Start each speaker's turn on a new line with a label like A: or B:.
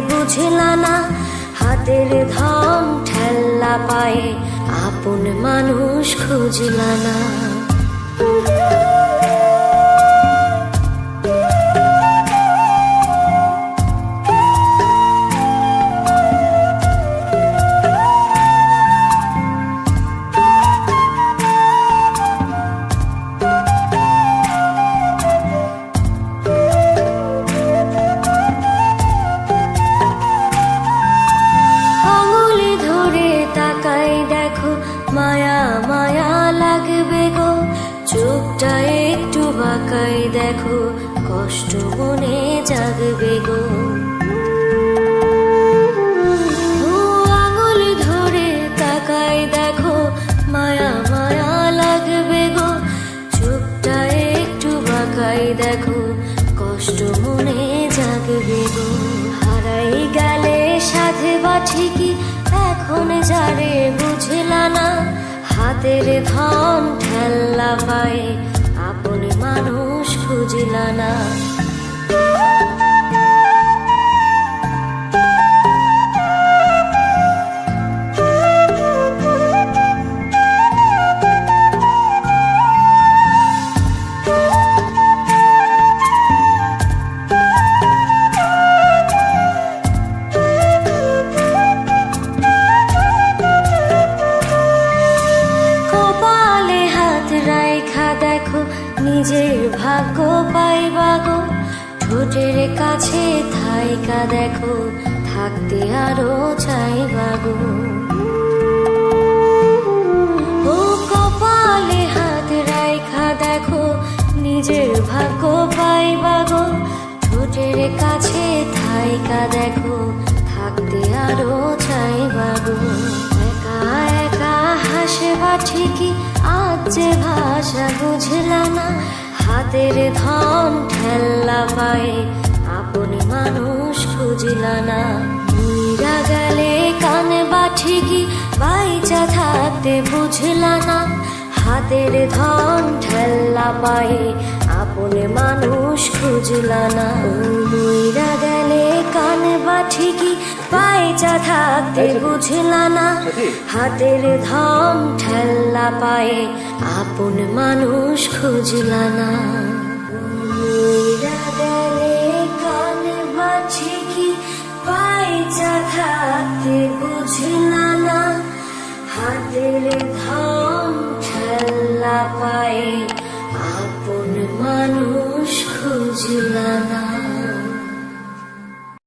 A: বুঝলা না হাতের ধন ঠেল্লা পায়ে আপন মানুষ খুঁজলা না। আঙুলে তাকাই দেখো, মায়া মায়া লাগবে গো। চোখটা একটু বাঁকাই দেখো, কষ্ট মনে জাগবে গো। তাকাই দেখো কষ্ট মনে জাগবে গো। হারাই গেলে সাথে বা ঠিকই এখন যারে বুঝলা না? হাতের ধন ঠেল্লা পায়ে আপন মানুষ খুঁজিলা না। নিজের ভাগ্য পাইবা গো, ঠোঁটের কাছে থাইকা দেখো, থাকতে আরও চাইবা গো। কপালে হাত রাইখা দেখো, নিজের ভাগ্য পাইবা গো, ঠোঁটের কাছে থাইকা দেখো, থাকতে আরও ভাষা বুঝলা না, হাতের ধন ঠেল্লা পায়ে আপন মানুষ খুঁজলা না। মইরা গেলে কানে বা ঠিকই বাইচা থাকতে বুঝলা না। হাতের ধন ঠেল্লা পায়ে আপন মানুষ খুঁজলা না। ও মইরা গেলে কানে বা ঠিকই বাইচা থাকতে বুঝলা না হাতের ধন ঠেল্লা পায়ে আপন মানুষ খুঁজলা না। থাকতে বুঝলা না হাতের ঠেল্লা পায়ে আপন মানুষ খুঁজলা